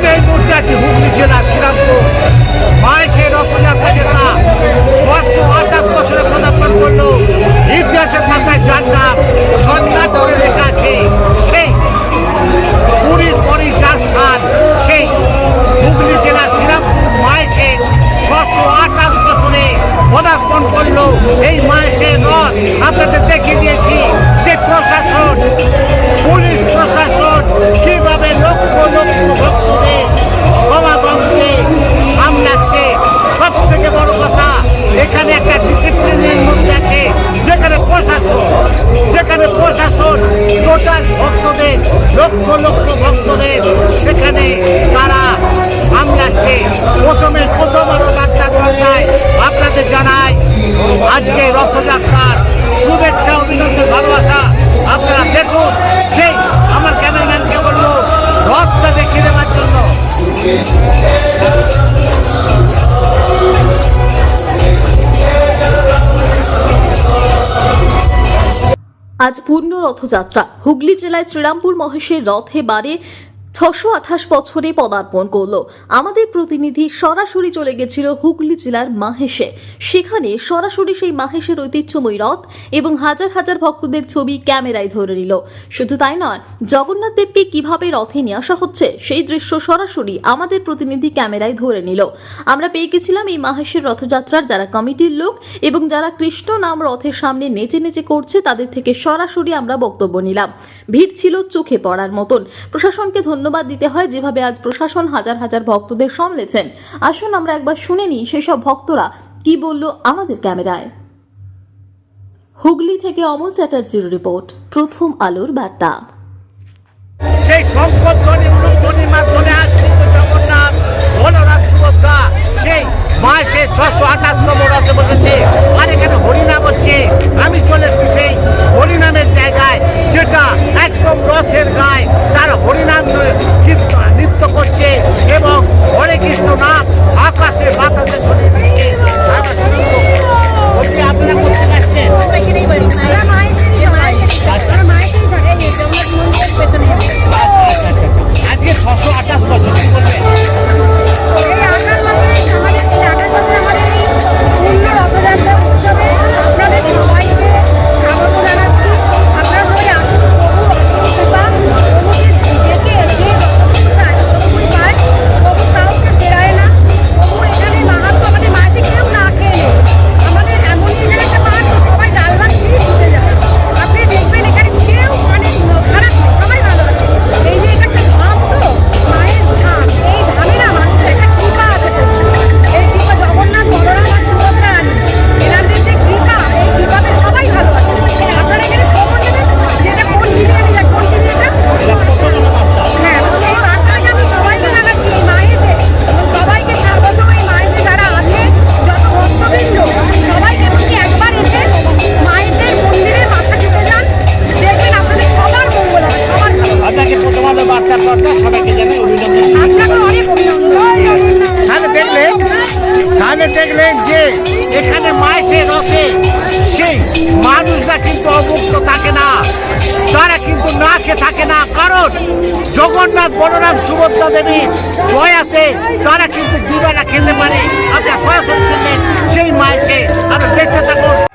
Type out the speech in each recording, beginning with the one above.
আমি এই মুহূর্তে আছি হুগলি জেলা, শ্রীরামপুর। বাইশে রথযাত্রা নেতা ছশো আঠাশ বছরে পদার্পণ করল। ইতিহাসের পাতায় যার নাম সন্ধ্যা ধরে লেখা আছে। লক্ষ ভক্তদের সেখানে তারা সামলাচ্ছে। প্রথমে প্রথম আলো ডাক্তার আপনাদের জানাই, আজকে রথযাত্রার শুভেচ্ছা, অভিনন্দন, ভালোবাসা। আপনারা দেখুন, সেই আমার ক্যামেরাম্যানকে বলব, রথটা দেখিয়ে দেওয়ার জন্য। আজ পূর্ণ রথযাত্রা। হুগলি জেলায় শ্রীরামপুর মহেশের রথে বারে ছশো আঠাশ বছরে পদার্পণ করল। আমাদের প্রতিনিধি সরাসরি চলে গেছিল হুগলি জেলার মাহেশে। সেখানে সরাসরি সেই মাহেশের ঐতিহ্যময় রথ এবং হাজার হাজার ভক্তদের ছবি ক্যামেরায় ধরে নিল। শুধু তাই নয়, জগন্নাথ দেবকে কীভাবে রথে নিয়ে আসা হচ্ছে, সেই দৃশ্য সরাসরি আমাদের প্রতিনিধি ক্যামেরায় ধরে নিল। আমরা পেয়ে গেছিলাম এই মাহেশের রথযাত্রার যারা কমিটির লোক এবং যারা কৃষ্ণ নাম রথের সামনে নেচে নেচে করছে, তাদের থেকে সরাসরি আমরা বক্তব্য নিলাম। ভিড় ছিল চোখে পড়ার মতন। প্রশাসনকে ধন্যবাদ দিতে হয় যেভাবে আজ প্রশাসন হাজার হাজার ভক্তদের সামলেছেন। আসুন আমরা একবার শুনে নিই সেসব ভক্তরা কি বলল আমাদের ক্যামেরায়। হুগলি থেকে অমল চ্যাটার্জির রিপোর্ট, প্রথম আলোর বার্তা। সেই শঙ্করধ্বনি উলুধ্বনির মাধ্যমে আজ কিন্তু জগন্নাথ, বলরাম, সুভদ্রা, সেই মাসে ছশো রথে বসেছে। আর এখানে হরিনাম হচ্ছে। আমি চলে এসেছি সেই হরিনামের যেটা একদম রথের গায়ে তার হরিনাম নৃত্য করছে মানুষরা কিন্তু অমুক্ত থাকে না। তারা কিন্তু না খেয়ে থাকে না। কারণ জগন্নাথ, বলরাম, সুভদ্রা দেবী দয়াতে তারা কিন্তু দুবেলা খেতে পারে। আপনার সরাসরি শুনলেন সেই মায়েসে আমরা দেখতে থাকুন।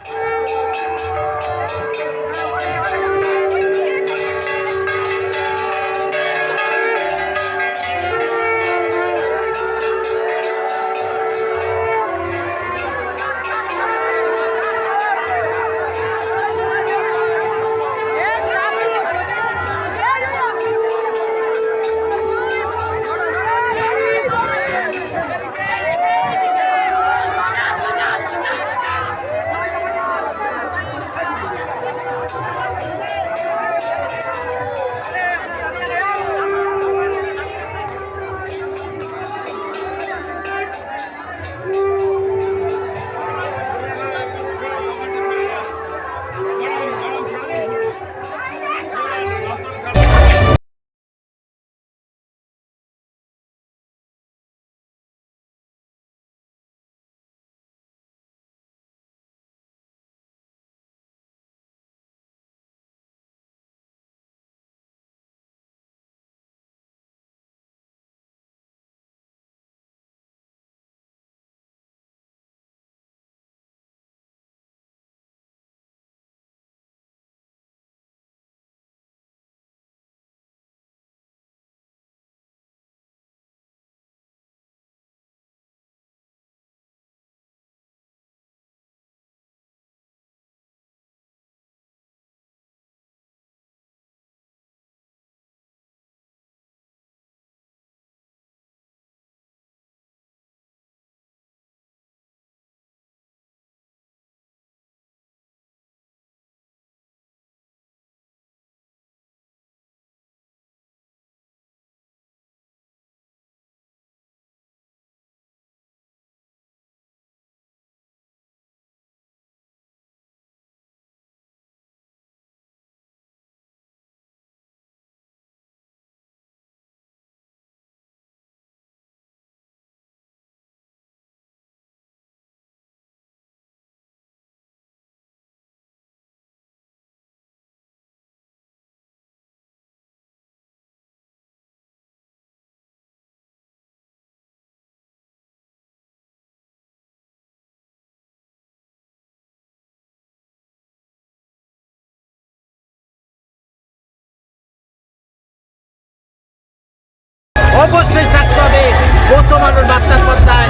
অবশ্যই থাকতে হবে। প্রথম আলোর বার্তার পর্দায়।